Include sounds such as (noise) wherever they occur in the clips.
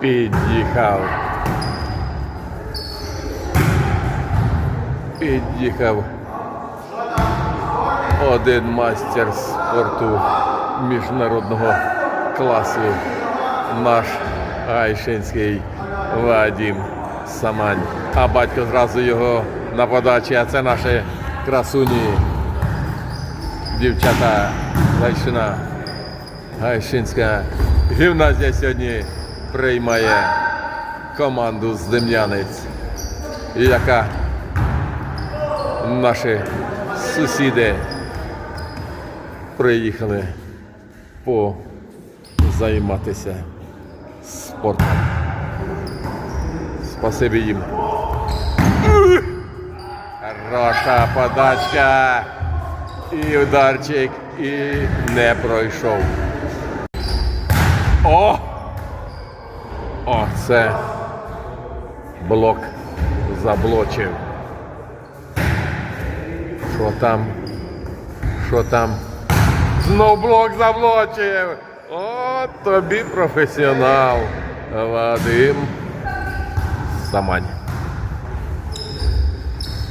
Під'їхав. Під'їхав. Один мастер спорту міжнародного класу. Наш Гайшинський Вадим Самань. А батько зразу його на подачі, а це наші красуні. Дівчата Гайшина. Гайшинська гімназія сьогодні приймає команду з Дем'янець, яка наші сусіди приїхали позайматися спортом. Спасибі їм. Хороша подачка. І ударчик, і не пройшов. О! Це блок заблочив. Що там? Що там? Знов блок заблочив. О, тобі професіонал. Вадим Самань.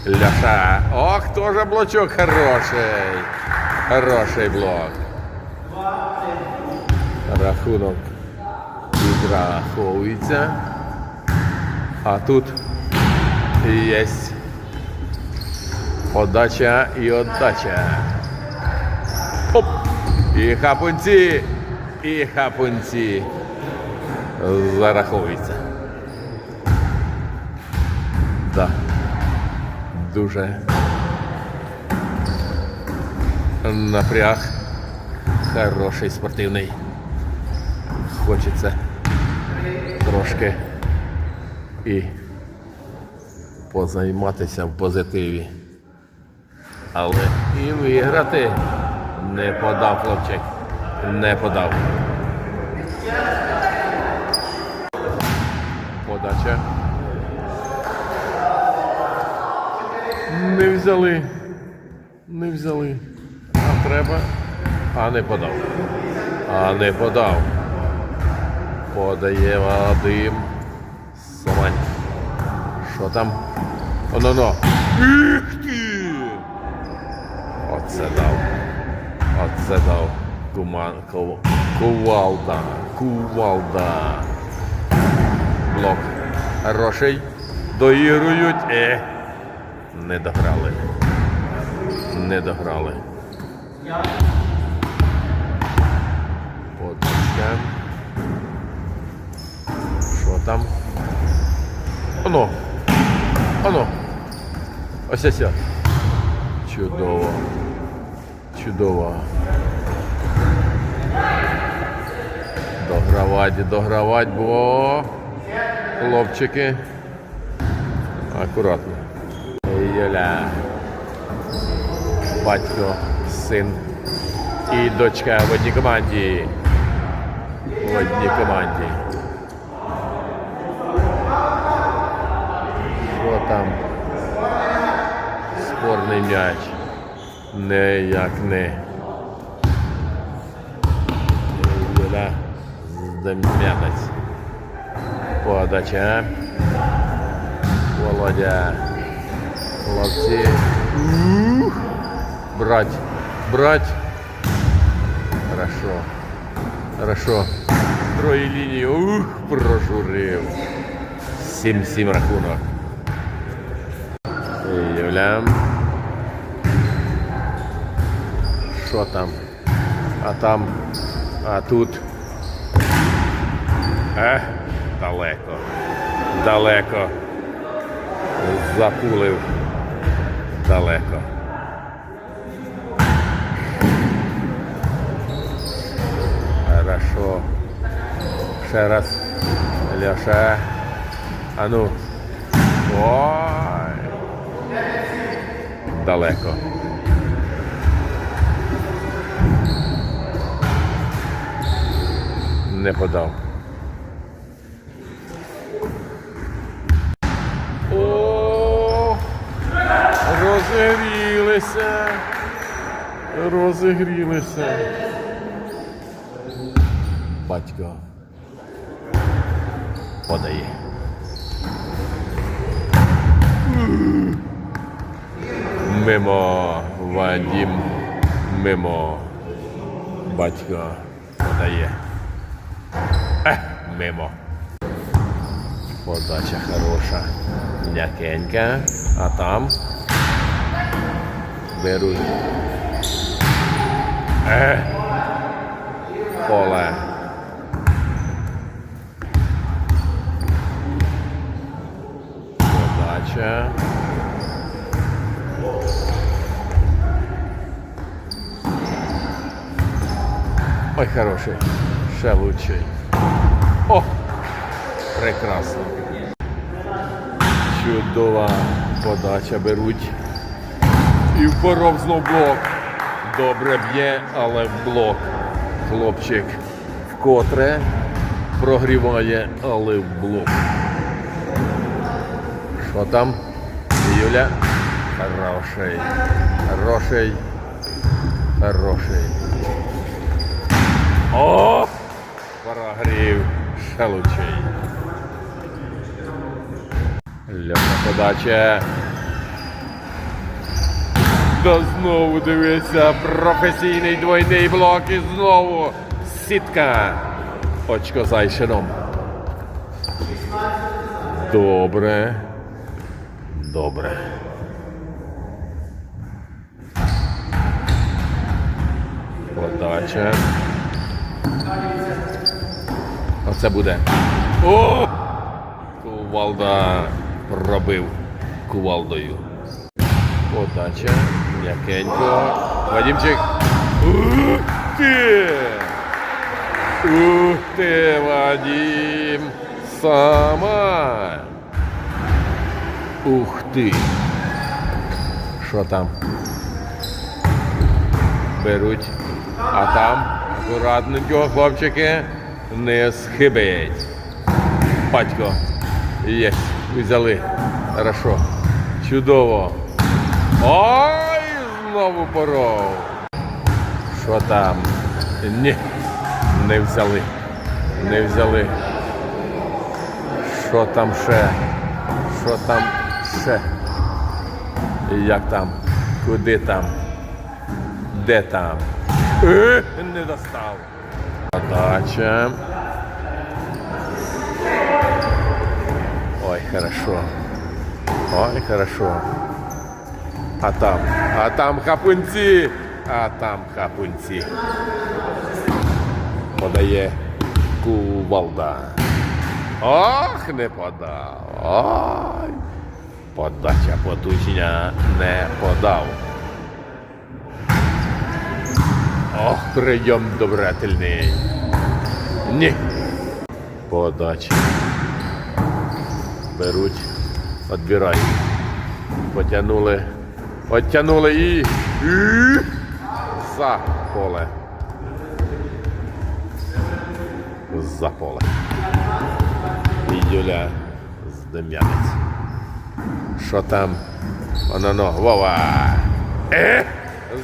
Ляша. Ох, тоже блочок хороший. Хороший блок. Рахунок відраховується. А тут є подача і отдача. Оп! І хапунці, і хапунці зараховується. Да. Дуже напряг хороший спортивний. Хочеться Трошки і позайматися в позитиві. Але і виграти не подав хлопчик. Не подав. Подача. Не взяли. Не взяли. А треба. А не подав. А не подав. Подає Вадим. Самань. Що там? Оно-но. Ти! Оце дав. Оце дав. Куман, кувалда. Кувалда. Блок. Хороший. Доігрують. Е. Не дограли. Не дограли. Там? Оно. Оно. Ось ось. Чудово. Чудово. Догравать, догравать, бо хлопчики. Акуратно. Юля. Батько, син і дочка в одній команді. В одній команді. Там? Спорний м'яч. Не як не. Здем'янець. Подача. Володя. Хлопці. Ух. Брать. Брать. Хорошо. Хорошо. Троє лінії. Ух, прожурив. 7-7 рахунок. Юля. Що там? А там, а тут. Е, далеко. Далеко. Запулив. Далеко. Хорошо. Ще раз. Ляша. А ну. Ой. Далеко. Не подав. О, розігрілися. Розігрілися. Батько. подає. Мимо Вадім, мимо батько подає. Е, мимо. Подача хороша, м'якенька, а там беруть. Е, поле. Подача. Ой, хороший. Ще лучший. О! Прекрасно. Чудова подача беруть. І впоров знов блок. Добре б'є, але в блок. Хлопчик вкотре прогріває, але в блок. Що там? Юля? Хороший. Хороший. Хороший. О! Прогрів шелучий. Льона подача. Да знову дивися, професійний двойний блок і знову сітка. Очко зайшином. Добре. Добре. Подача. Оце буде. О! Кувалда пробив кувалдою. Подача. М'якенько. Вадімчик. Ух ти! Ух ти, Вадім! Сама! Ух ти! Що там? Беруть. А там акуратненько, хлопчики, не схибить. Батько. Є. Взяли. Хорошо. Чудово. Ой, знову поров. Що там? Ні. Не взяли. Не взяли. Що там ще? Що там ще? Як там? Куди там? Де там? Не достав. Подача. Ой, хорошо. Ой, хорошо. А там, а там хапунці, а там хапунці. Подає кувалда. Ох, не подав. Ой. Подача потужня не подав. Ох, прийом добрательний. Ні. Подача. Беруть, відбирають. Потягнули. Оттягнули і. і За поле. За поле. І Юля з Дем'янець. Що там? Воно но, Вова. Е!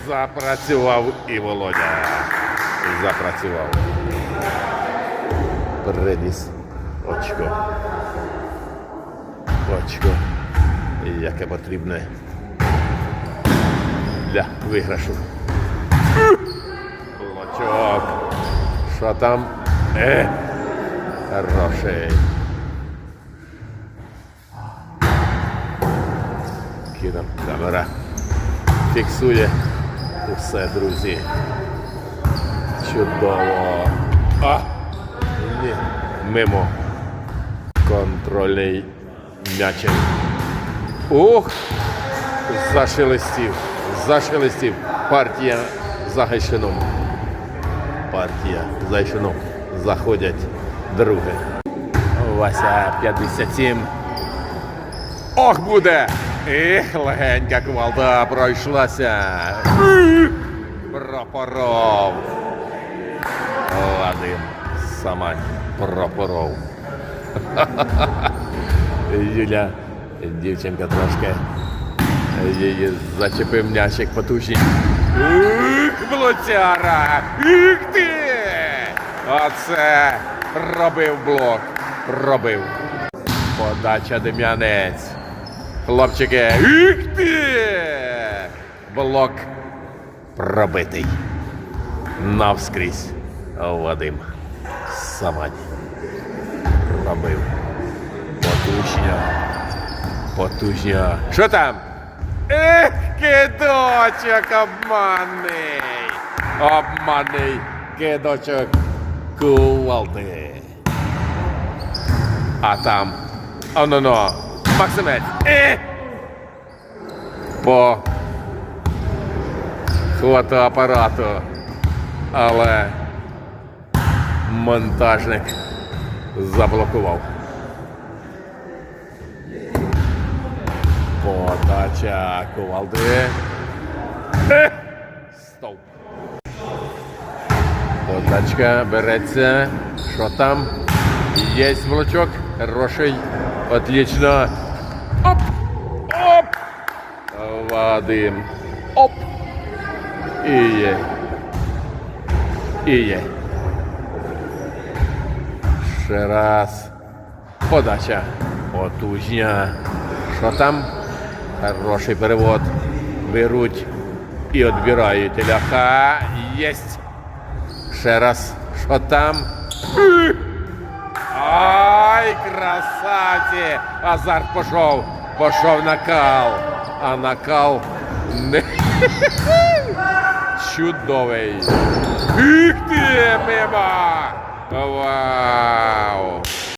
Запрацював і Володя. Запрацював. Приніс очко. Очко. Яке потрібне для виграшу. Лочок. Що там? Е! Хороший. Кіно камера фіксує усе, друзі. Чудово. А! Ні. Мимо. Контрольний м'ячик. Ух! Зашелестів. Зашелестів. Партія за Гайшином. Партія за Гайшином. Заходять друге. Вася 57. Ох буде! Ех, легенька кувалда пройшлася. Пропоров. Вадим Самань пропоров. (laughs) Юля, дівчинка трошки. Її зачепив м'ячик потужний. Ух, блоцяра! Ух ти! Оце робив блок. пробив. Подача Дем'янець. Хлопчики. Їх ти! Блок пробитий. Навскрізь. Вадим. Самань. Пробив. Потужня. Потужня. Що там? Ех, кидочок обманний. Обманний кидочок кувалди. А там. Оно-но. Максимець. Е! По фотоапарату. Але монтажник заблокував. Подача кувалди. Стоп. Подачка береться. Що там? Є блочок. Хороший. Отлично. Оп! Оп! Вадим. Оп! І є. І є. Ще раз. Подача. Потужня. Що там? Хороший перевод. Беруть і відбирають. Ляха. Єсть. Ще раз. Що там? Ай, красавці! Азарт пішов. Пішов накал. А накал не (laughs) чудовий. Їх ти, мимо! Вау!